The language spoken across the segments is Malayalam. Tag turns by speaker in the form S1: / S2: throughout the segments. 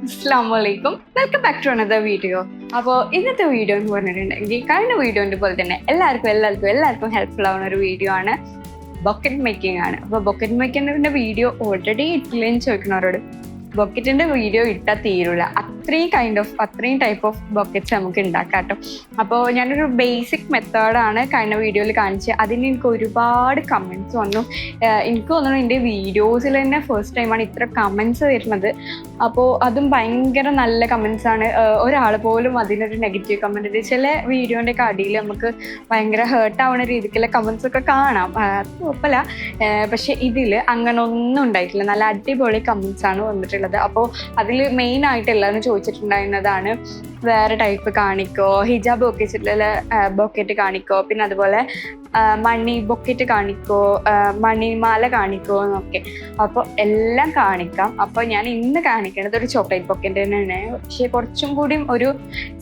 S1: Welcome back to another video അപ്പോൾ ഇന്നത്തെ വീഡിയോ എന്ന് പറഞ്ഞിട്ടുണ്ടെങ്കിൽ കഴിഞ്ഞ വീഡിയോന്റെ പോലെ തന്നെ എല്ലാവർക്കും എല്ലാവർക്കും എല്ലാവർക്കും ഹെൽപ്ഫുൾ ആവുന്ന ഒരു വീഡിയോ ആണ്. ബൊക്കറ്റ് മേക്കിംഗ് ആണ്. അപ്പോൾ ബൊക്കറ്റ് മേക്കിങ്ങിന്റെ വീഡിയോ ഓൾറെഡി ഇട്ടില്ലെന്ന് ചോദിക്കുന്നവരോട് ബൊക്കറ്റിന്റെ വീഡിയോ ഇട്ടാൽ തീരൂല. അത്രയും കൈൻഡ് ഓഫ് അത്രയും ടൈപ്പ് ഓഫ് ബക്കറ്റ്സ് നമുക്ക് ഉണ്ടാക്കാം കേട്ടോ അപ്പോൾ ഞാനൊരു ബേസിക് മെത്തേഡാണ് കഴിഞ്ഞ വീഡിയോയിൽ കാണിച്ചത് അതിന് എനിക്ക് ഒരുപാട് കമൻസ് വന്നു. എനിക്ക് തോന്നുന്നു എന്റെ വീഡിയോസിൽ തന്നെ ഫസ്റ്റ് ടൈമാണ് ഇത്ര കമൻസ് വരുന്നത്. അപ്പോൾ അതും ഭയങ്കര നല്ല കമൻസ് ആണ്. ഒരാൾ പോലും അതിനൊരു നെഗറ്റീവ് കമന്റ് ഉണ്ട് ചില വീഡിയോന്റെ ഒക്കെ അടിയിൽ നമുക്ക് ഭയങ്കര ഹേർട്ട് ആവുന്ന രീതിക്കുള്ള കമൻസ് ഒക്കെ കാണാം. അത് കുഴപ്പമില്ല. പക്ഷെ ഇതിൽ അങ്ങനെ ഒന്നും ഉണ്ടായിട്ടില്ല. നല്ല അടിപൊളി കമൻസ് ആണ് വന്നിട്ടുള്ളത്. അപ്പോൾ അതിൽ മെയിൻ ആയിട്ടുള്ളതെന്ന് ചോദിച്ചിട്ടുണ്ടായിരുന്നതാണ്. വേറെ ടൈപ്പ് കാണിക്കോ ഹിജാബ് ഒക്കെ ബൊക്കറ്റ് കാണിക്കോ പിന്നെ അതുപോലെ മണി ബൊക്കറ്റ് കാണിക്കോ മണിമാല കാണിക്കോ എന്നൊക്കെ. അപ്പോൾ എല്ലാം കാണിക്കാം. അപ്പോൾ ഞാൻ ഇന്ന് കാണിക്കണത് ഒരു ചോക്ലേറ്റ് ബൊക്കറ്റ് തന്നെയാണ്. പക്ഷേ കുറച്ചും കൂടി ഒരു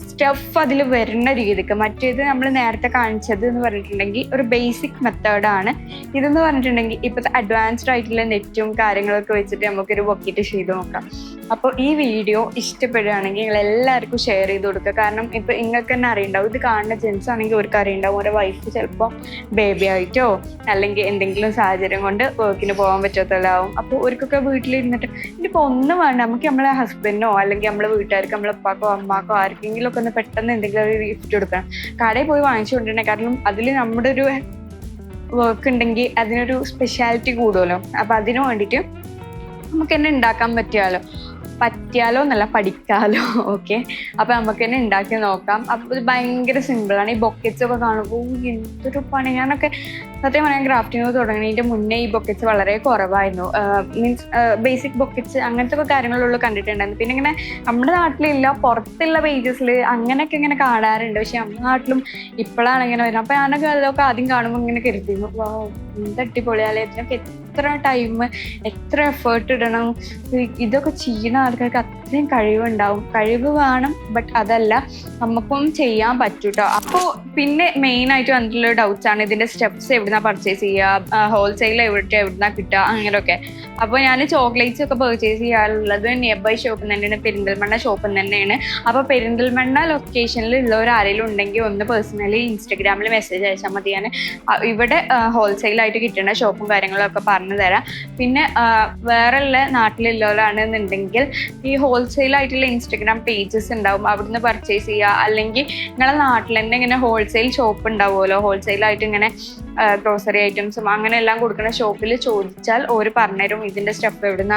S1: സ്റ്റഫ് അതിൽ വരുന്ന രീതിക്ക്. മറ്റേത് നമ്മൾ നേരത്തെ കാണിച്ചത് എന്ന് പറഞ്ഞിട്ടുണ്ടെങ്കിൽ ഒരു ബേസിക് മെത്തേഡാണ് ഇതെന്ന് പറഞ്ഞിട്ടുണ്ടെങ്കിൽ ഇപ്പോഴത്തെ അഡ്വാൻസ്ഡ് ആയിട്ടുള്ള നെറ്റും കാര്യങ്ങളൊക്കെ വെച്ചിട്ട് നമുക്കൊരു ബൊക്കറ്റ് ചെയ്ത് നോക്കാം. അപ്പോൾ ഈ വീഡിയോ ഇഷ്ടപ്പെടുകയാണെങ്കിൽ നിങ്ങൾ എല്ലാവർക്കും ഷെയർ ചെയ്ത് കൊടുക്കുക. കാരണം ഇപ്പോൾ നിങ്ങൾക്ക് തന്നെ അറിയണ്ടാവും. ഇത് കാണുന്ന ജെൻസ് ആണെങ്കിൽ അവർക്ക് അറിയണ്ടാവും ഓരോ വൈഫ് ചിലപ്പോൾ ബേബി ആയിട്ടോ അല്ലെങ്കിൽ എന്തെങ്കിലും സാഹചര്യം കൊണ്ട് വർക്കിന് പോകാൻ പറ്റാത്തതാവും അപ്പോൾ അവർക്കൊക്കെ വീട്ടിലിരുന്നിട്ട് ഇനിയിപ്പോൾ ഒന്നും വേണ്ട നമുക്ക് നമ്മളെ ഹസ്ബൻഡിനോ അല്ലെങ്കിൽ നമ്മളെ വീട്ടുകാർക്ക് നമ്മളെ ഉപ്പാക്കോ അമ്മാക്കോ ആർക്കെങ്കിലും ഒക്കെ ഒന്ന് പെട്ടെന്ന് എന്തെങ്കിലും ഒരു ഗിഫ്റ്റ് കൊടുക്കണം. കടയിൽ പോയി വാങ്ങിച്ചു കൊണ്ടിരുന്നേ കാരണം അതിൽ നമ്മുടെ ഒരു വർക്ക് ഉണ്ടെങ്കിൽ അതിനൊരു സ്പെഷ്യാലിറ്റി കൂടുമല്ലോ അപ്പം അതിനു വേണ്ടിയിട്ട് നമുക്ക് എന്നെ ഉണ്ടാക്കാൻ പറ്റിയാലോ പറ്റിയാലോ നല്ല പഠിക്കാലോ. ഓക്കെ അപ്പൊ നമുക്ക് തന്നെ ഉണ്ടാക്കി നോക്കാം. അപ്പൊ ഇത് ഭയങ്കര സിമ്പിളാണ് ഈ ബൊക്കറ്റ്സ് ഒക്കെ കാണുമ്പോൾ "ഊ, എന്തൊരു പണി. ഞാനൊക്കെ സത്യം പറയാൻ ക്രാഫ്റ്റിംഗ് തുടങ്ങുന്നതിന്റെ മുന്നേ ഈ ബൊക്കറ്റ്സ് വളരെ കുറവായിരുന്നു. മീൻസ് ബേസിക് ബൊക്കറ്റ്സ് അങ്ങനത്തെ ഒക്കെ കാര്യങ്ങളുള്ളൂ കണ്ടിട്ടുണ്ടായിരുന്നു. പിന്നെ ഇങ്ങനെ നമ്മുടെ നാട്ടിലില്ല പുറത്തുള്ള പേജസിൽ അങ്ങനെയൊക്കെ ഇങ്ങനെ കാണാറുണ്ട്. പക്ഷെ നമ്മുടെ നാട്ടിലും ഇപ്പോഴാണ് ഇങ്ങനെ വരുന്നത്. അപ്പൊ ഞാനൊക്കെ അതൊക്കെ ആദ്യം കാണുമ്പോൾ ഇങ്ങനെ കരുതിയിരുന്നു. വാ എന്ത് അടിപൊളിയാലേ ഇതിനൊക്കെ എത്ര ടൈം എത്ര എഫേർട്ട് ഇടണം ഇതൊക്കെ ചെയ്യുന്ന ആൾക്കാർക്ക് അത്രയും കഴിവുണ്ടാവും. കഴിവ് വേണം ബട്ട് അതല്ല നമുക്കും ചെയ്യാൻ പറ്റൂട്ടോ. അപ്പോൾ പിന്നെ മെയിൻ ആയിട്ട് വന്നിട്ടുള്ള ഡൗട്ട്സ് ആണ് ഇതിന്റെ സ്റ്റെപ്സ് എവിടുന്ന പർച്ചേസ് ചെയ്യുക ഹോൾസെയിൽ എവിടെ എവിടുന്ന കിട്ടുക അങ്ങനെയൊക്കെ. അപ്പോൾ ഞാൻ ചോക്ലേറ്റ്സ് ഒക്കെ പെർച്ചേസ് ചെയ്യാറുള്ളത് നിയർ ബൈ ഷോപ്പിൽ തന്നെയാണ് പെരിന്തൽമണ്ണ ഷോപ്പിൽ തന്നെയാണ്. അപ്പോൾ പെരിന്തൽമണ്ണ ലൊക്കേഷനിൽ ഉള്ളവർ ആരെങ്കിലും ഉണ്ടെങ്കിൽ ഒന്ന് പേഴ്സണലി ഇൻസ്റ്റഗ്രാമിൽ മെസ്സേജ് അയച്ചാൽ മതി ഞാൻ ഇവിടെ ഹോൾസെയിൽ ആയിട്ട് കിട്ടുന്ന ഷോപ്പും കാര്യങ്ങളും ഒക്കെ പറഞ്ഞു തരാം. പിന്നെ വേറെ ഉള്ള നാട്ടിലുള്ളവരാണെന്നുണ്ടെങ്കിൽ ഈ ഹോൾസെയിൽ ആയിട്ടുള്ള ഇൻസ്റ്റഗ്രാം പേജസ് ഉണ്ടാവും. അവിടുന്ന് പർച്ചേസ് ചെയ്യുക. അല്ലെങ്കിൽ നിങ്ങളെ നാട്ടിൽ തന്നെ ഇങ്ങനെ ഹോൾസെയിൽ ഷോപ്പ് ഉണ്ടാവുമല്ലോ. ഹോൾസെയിൽ ആയിട്ട് ഇങ്ങനെ ഗ്രോസറി ഐറ്റംസും അങ്ങനെ എല്ലാം കൊടുക്കുന്ന ഷോപ്പിൽ ചോദിച്ചാൽ ഓര് പറഞ്ഞുതരും ഇതിന്റെ സ്റ്റെപ്പ് എവിടുന്ന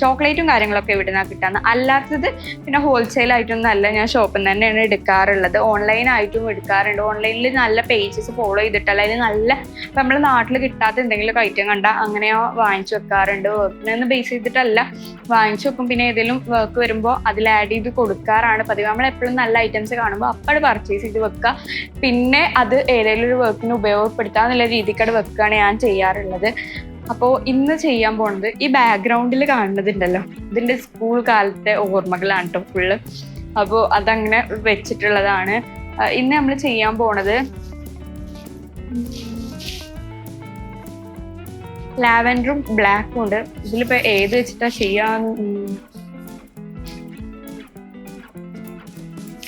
S1: ചോക്ലേറ്റും കാര്യങ്ങളൊക്കെ എവിടുന്ന കിട്ടാന്ന്. അല്ലാത്തത് പിന്നെ ഹോൾസെയിൽ ആയിട്ടൊന്നും അല്ല. ഞാൻ ഷോപ്പിൽ നിന്ന് തന്നെയാണ് എടുക്കാറുള്ളത്. ഓൺലൈൻ ആയിട്ടും എടുക്കാറുണ്ട്. ഓൺലൈനിൽ നല്ല പേജസ് ഫോളോ ചെയ്തിട്ടല്ല അല്ലെങ്കിൽ നല്ല നമ്മുടെ നാട്ടിൽ കിട്ടാത്ത എന്തെങ്കിലും ഐറ്റം കണ്ടാൽ അങ്ങനെ വാങ്ങിച്ചു വെക്കാറുണ്ട്. വർക്കിനൊന്നും ബേസ് ചെയ്തിട്ടല്ല. വാങ്ങിച്ചു വെക്കും. പിന്നെ ഏതെങ്കിലും വർക്ക് വരുമ്പോൾ അതിൽ ആഡ് ചെയ്ത് കൊടുക്കാറാണ് പതിവ്. നമ്മൾ എപ്പോഴും നല്ല ഐറ്റംസ് കാണുമ്പോൾ അപ്പോൾ പർച്ചേസ് ചെയ്ത് വെക്കുക പിന്നെ അത് ഏതെങ്കിലും ഒരു വർക്കിന് ഉപയോഗപ്പെടുത്താന്നുള്ള രീതിക്കട് വെക്കുകയാണ് ഞാൻ ചെയ്യാറുള്ളത്. അപ്പോൾ ഇന്ന് ചെയ്യാൻ പോണത് ഈ ബാക്ക്ഗ്രൗണ്ടിൽ കാണുന്നതുണ്ടല്ലോ. ഇതിന്റെ സ്കൂൾ കാലത്തെ ഓർമ്മകളാണ് കേട്ടോ ഫുള്ള് അപ്പോൾ അതങ്ങനെ വെച്ചിട്ടുള്ളതാണ്. ഇന്ന് നമ്മൾ ചെയ്യാൻ പോണത് ലാവൻഡറും ബ്ലാക്കും ഉണ്ട്. ഇതിലിപ്പോ ഏത് വെച്ചിട്ടാ ചെയ്യാന്ന്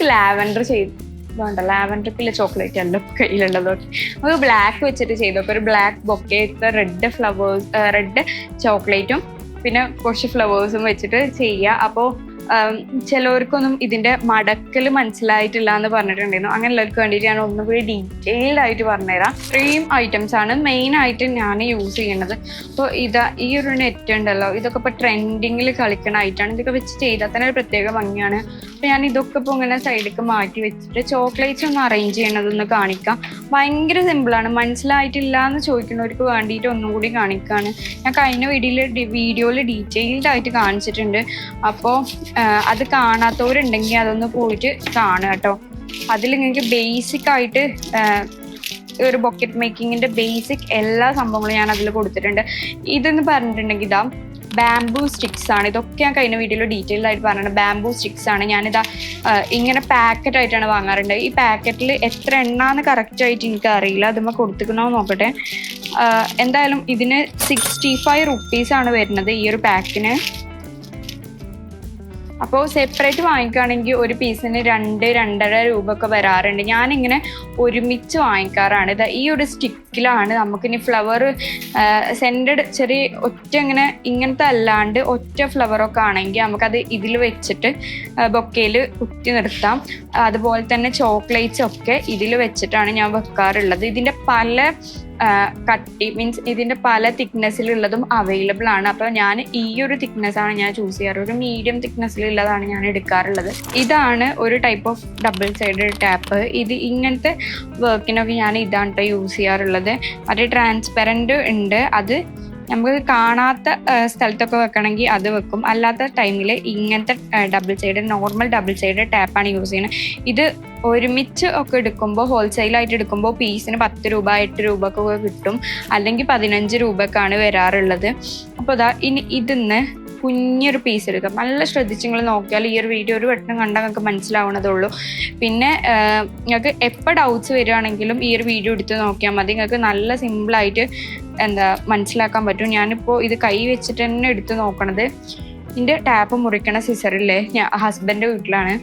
S1: ലാവൻഡർ ചെയ്ത് വേണ്ട. ലാവൻഡർ ചോക്ലേറ്റ് അല്ല കയ്യിലുള്ളത്. നമുക്ക് ബ്ലാക്ക് വെച്ചിട്ട് ചെയ്തു അപ്പൊ ഒരു black bouquet red flowers red ചോക്ലേറ്റും പിന്നെ കുറച്ച് ഫ്ലവേഴ്സും വെച്ചിട്ട് ചെയ്യുക അപ്പോൾ ചിലവർക്കൊന്നും ഇതിന്റെ മടക്കൽ മനസ്സിലായിട്ടില്ല എന്ന് പറഞ്ഞിട്ടുണ്ടായിരുന്നു. അങ്ങനെയുള്ളവർക്ക് വേണ്ടിയിട്ട് ഞാൻ ഒന്നുകൂടി ഡീറ്റെയിൽഡ് ആയിട്ട് പറഞ്ഞുതരാം. ഇത്രയും ഐറ്റംസ് ആണ് മെയിൻ ആയിട്ട് ഞാൻ യൂസ് ചെയ്യുന്നത്. അപ്പോൾ ഇതാ ഈ ഒരു നെറ്റ് ഉണ്ടല്ലോ ഇതൊക്കെ ഇപ്പോൾ ട്രെൻഡിങ്ങിൽ കളിക്കുന്ന ഐറ്റാണ് ഇതൊക്കെ വെച്ച് ചെയ്താൽ തന്നെ ഒരു പ്രത്യേക ഭംഗിയാണ്. അപ്പോൾ ഞാൻ ഇതൊക്കെ ഇപ്പോൾ ഇങ്ങനെ സൈഡിലേക്ക് മാറ്റി വെച്ചിട്ട് ചോക്ലേറ്റ്സ് ഒന്ന് അറേഞ്ച് ചെയ്യണതൊന്ന് കാണിക്കാം. ഭയങ്കര സിമ്പിളാണ് മനസ്സിലായിട്ടില്ല എന്ന് ചോദിക്കുന്നവർക്ക് വേണ്ടിയിട്ട് ഒന്നും കൂടി കാണിക്കുകയാണ് ഞാൻ കഴിഞ്ഞ വീഡിയോയിൽ വീഡിയോയിൽ ഡീറ്റെയിൽഡ് ആയിട്ട് കാണിച്ചിട്ടുണ്ട്. അപ്പോൾ അത് കാണാത്തവരുണ്ടെങ്കിൽ അതൊന്ന് പോയിട്ട് കാണുക കേട്ടോ. അതിൽ നിങ്ങൾക്ക് ബേസിക് ആയിട്ട് ഒരു ബൊക്കറ്റ് മേക്കിങ്ങിന്റെ ബേസിക് എല്ലാ സംഭവങ്ങളും ഞാൻ അതിൽ കൊടുത്തിട്ടുണ്ട്. ഇതെന്ന് പറഞ്ഞിട്ടുണ്ടെങ്കിൽ ഇതാ ബാംബൂ സ്റ്റിക്സ് ആണ്. ഇതൊക്കെ ഞാൻ കഴിഞ്ഞ വീഡിയോയിൽ ഡീറ്റെയിൽ ആയിട്ട് പറഞ്ഞത് ബാംബൂ സ്റ്റിക്സ് ആണ്. ഞാനിതാ ഇങ്ങനെ പാക്കറ്റ് ആയിട്ടാണ് വാങ്ങാറുണ്ട്. ഈ പാക്കറ്റിൽ എത്ര എണ്ണാന്ന് കറക്റ്റ് ആയിട്ട് എനിക്ക് അറിയില്ല. അതുമ്മ കൊടുത്തിക്കണോ നോക്കട്ടെ. എന്തായാലും ഇതിന് സിക്സ്റ്റി ഫൈവ് റുപ്പീസ് ആണ് വരുന്നത് ഈ ഒരു പാക്കിന് അപ്പോൾ സെപ്പറേറ്റ് വാങ്ങിക്കുകയാണെങ്കിൽ ഒരു പീസിന് രണ്ട് രണ്ടര രൂപ ഒക്കെ വരാറുണ്ട്. ഞാനിങ്ങനെ ഒരുമിച്ച് വാങ്ങിക്കാറാണ്. ഇത് ഈ ഒരു സ്റ്റിക്കിലാണ് നമുക്കിനി ഫ്ലവർ സെന്റഡ് ചെറിയ ഒറ്റ ഇങ്ങനെ ഇങ്ങനത്തെ അല്ലാണ്ട് ഒറ്റ ഫ്ലവറൊക്കെ ആണെങ്കിൽ നമുക്കത് ഇതിൽ വെച്ചിട്ട് ബൊക്കയിൽ കുത്തി നിർത്താം. അതുപോലെ തന്നെ ചോക്ലേറ്റ്സ് ഒക്കെ ഇതിൽ വെച്ചിട്ടാണ് ഞാൻ വെക്കാറുള്ളത്. ഇതിന്റെ പല കട്ടി മീൻസ് ഇതിന്റെ പല തിക്നെസ്സിലുള്ളതും അവൈലബിൾ ആണ്. അപ്പോൾ ഞാൻ ഈ ഒരു തിക്നെസ് ആണ് ഞാൻ ചൂസ് ചെയ്യാറ്. ഒരു മീഡിയം തിക്നെസ്സിലുള്ളതാണ് ഞാൻ എടുക്കാറുള്ളത്. ഇതാണ് ഒരു type of double side tape ഇത് ഇങ്ങനത്തെ വർക്കിനൊക്കെ ഞാൻ ഇതാണ് യൂസ് ചെയ്യാറുള്ളത്. മറ്റേ ട്രാൻസ്പെറന്റ് ഉണ്ട്. അത് നമുക്ക് കാണാത്ത സ്ഥലത്തൊക്കെ വെക്കണമെങ്കിൽ അത് വെക്കും. അല്ലാത്ത ടൈമിൽ ഇങ്ങനത്തെ double side normal double side ടാപ്പാണ് use ചെയ്യുന്നത്. ഇത് ഒരുമിച്ച് ഒക്കെ എടുക്കുമ്പോൾ ഹോൾസെയിലായിട്ട് എടുക്കുമ്പോൾ പീസിന് പത്ത് രൂപ എട്ട് രൂപ ഒക്കെ കിട്ടും. അല്ലെങ്കിൽ പതിനഞ്ച് രൂപക്കാണ് വരാറുള്ളത്. അപ്പോൾ അതാ ഇനി ഇതിന്ന് കുഞ്ഞൊരു പീസ് എടുക്കാം നല്ല ശ്രദ്ധിച്ച് നിങ്ങൾ നോക്കിയാൽ ഈ ഒരു വീഡിയോ ഒരു വട്ടം കണ്ടാൽ നിങ്ങൾക്ക് മനസ്സിലാവണതുള്ളൂ. പിന്നെ നിങ്ങൾക്ക് എപ്പോൾ ഡൗട്ട്സ് വരികയാണെങ്കിലും ഈ ഒരു വീഡിയോ എടുത്ത് നോക്കിയാൽ മതി. നിങ്ങൾക്ക് നല്ല സിമ്പിളായിട്ട് എന്താ മനസ്സിലാക്കാൻ പറ്റും. ഞാനിപ്പോൾ ഇത് കൈ വെച്ചിട്ട് തന്നെ എടുത്ത് നോക്കണത്. ഇതിന്റെ ടാപ്പ് മുറിക്കണ സിസറില്ലേ ഞാൻ ഹസ്ബൻഡ് വീട്ടിലാണ്.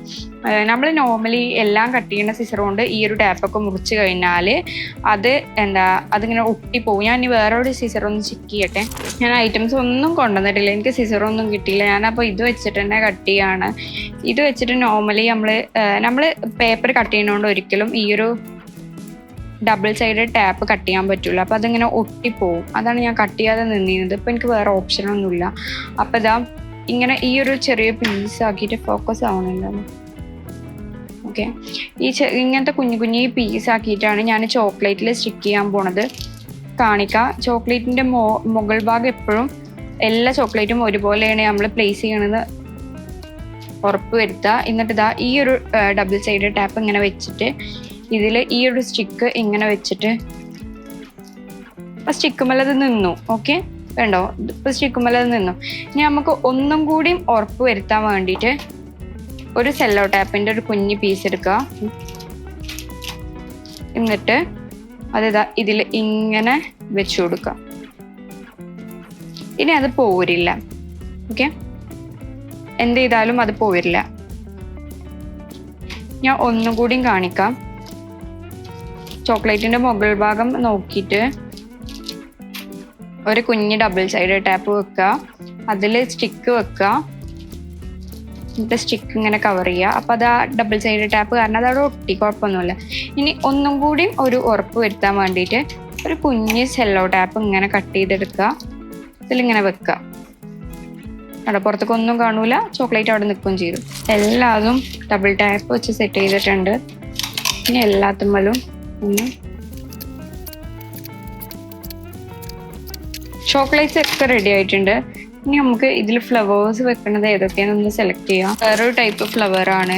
S1: നമ്മൾ നോർമലി എല്ലാം കട്ട് ചെയ്യുന്ന സിസർ കൊണ്ട് ഈ ഒരു ടാപ്പൊക്കെ മുറിച്ച് കഴിഞ്ഞാൽ അത് എന്താ അതിങ്ങനെ ഒട്ടിപ്പോവും ഞാൻ ഇനി വേറെ ഒരു സിസർ ഒന്ന് ചെക്ക് ചെയ്യട്ടെ. ഞാൻ ഐറ്റംസ് ഒന്നും കൊണ്ടുവന്നിട്ടില്ല. എനിക്ക് സിസർ ഒന്നും കിട്ടിയില്ല. ഞാനപ്പോൾ ഇത് വെച്ചിട്ട് തന്നെ കട്ട് ചെയ്യാണ്. ഇത് വെച്ചിട്ട് നോർമലി നമ്മൾ നമ്മൾ പേപ്പർ കട്ട് ചെയ്യുന്നതുകൊണ്ട് ഒരിക്കലും ഈ ഒരു ഡബിൾ സൈഡ് ടാപ്പ് കട്ട് ചെയ്യാൻ പറ്റില്ല അപ്പോൾ അതിങ്ങനെ ഒട്ടിപ്പോവും. അതാണ് ഞാൻ കട്ട് ചെയ്യാതെ നിന്നിരുന്നത്. ഇപ്പം എനിക്ക് വേറെ ഓപ്ഷനൊന്നുമില്ല അപ്പോൾ ഇതാ ഇങ്ങനെ ഈ ഒരു ചെറിയ പീസ് ആക്കിയിട്ട് ഫോക്കസ് ആവണില്ലല്ലോ ഓക്കെ ഈ ഇങ്ങനത്തെ കുഞ്ഞു കുഞ്ഞു പീസ് ആക്കിയിട്ടാണ് ഞാൻ ചോക്ലേറ്റിൽ സ്റ്റിക്ക് ചെയ്യാൻ പോണത്. കാണിക്കാം. ചോക്ലേറ്റിന്റെ മോ മുകൾ ഭാഗം എപ്പോഴും എല്ലാ ചോക്ലേറ്റും ഒരുപോലെയാണ് നമ്മൾ പ്ലേസ് ചെയ്യണത്. ഉറപ്പ് വരുത്തുക എന്നിട്ട് ഇതാ ഈ ഒരു ഡബിൾ സൈഡ് ടാപ്പ് ഇങ്ങനെ വെച്ചിട്ട് ഇതിൽ ഈ ഒരു സ്റ്റിക്ക് ഇങ്ങനെ വെച്ചിട്ട് ആ സ്റ്റിക്കുമല്ല അത് നിന്നു. ഓക്കെ വേണ്ടോ ഇപ്പൊ സ്റ്റിക്കുമല്ല അത് നിന്നു. ഇനി നമുക്ക് ഒന്നും കൂടിയും ഉറപ്പ് വരുത്താൻ വേണ്ടിയിട്ട് ഒരു സെല്ലോ ടാപ്പിന്റെ ഒരു കുഞ്ഞു പീസ് എടുക്കുക. എന്നിട്ട് അതിതാ ഇതിൽ ഇങ്ങനെ വെച്ചു കൊടുക്കുക. ഇനി അത് പോരില്ല. ഓക്കെ? എന്ത് ചെയ്താലും അത് പോരില്ല. ഞാൻ ഒന്നും കൂടിയും കാണിക്കാം. ചോക്ലേറ്റിന്റെ മുകൾ ഭാഗം നോക്കിയിട്ട് ഒരു കുഞ്ഞ് ഡബിൾ സൈഡ് ടാപ്പ് വെക്കുക. അതിൽ സ്റ്റിക്ക് വെക്കുക. എന്നിട്ട് സ്റ്റിക്ക് ഇങ്ങനെ കവർ ചെയ്യുക. അപ്പോൾ അത് ആ ഡബിൾ സൈഡ് ടാപ്പ് കാരണം അത് അവിടെ ഒട്ടി കുഴപ്പമൊന്നുമില്ല. ഇനി ഒന്നും കൂടി ഒരു ഉറപ്പ് വരുത്താൻ വേണ്ടിയിട്ട് ഒരു കുഞ്ഞ് സെല്ലോ ടാപ്പ് ഇങ്ങനെ കട്ട് ചെയ്തെടുക്കുക. ഇതിലിങ്ങനെ വെക്കുക. അവിടെ പുറത്തേക്ക് ഒന്നും കാണൂല. ചോക്ലേറ്റ് അവിടെ നിൽക്കുകയും ചെയ്തു. എല്ലാതും ഡബിൾ ടാപ്പ് വെച്ച് സെറ്റ് ചെയ്തിട്ടുണ്ട്. ഇനി എല്ലാത്തുമ്മലും ഒന്ന് ചോക്ലേറ്റ്സ് ഒക്കെ റെഡി ആയിട്ടുണ്ട്. ഇനി നമുക്ക് ഇതിൽ ഫ്ലവേഴ്സ് വെക്കുന്നത് ഏതൊക്കെയാണെന്ന് ഒന്ന് സെലക്ട് ചെയ്യാം. വേറൊരു ടൈപ്പ് ഫ്ലവർ ആണ്.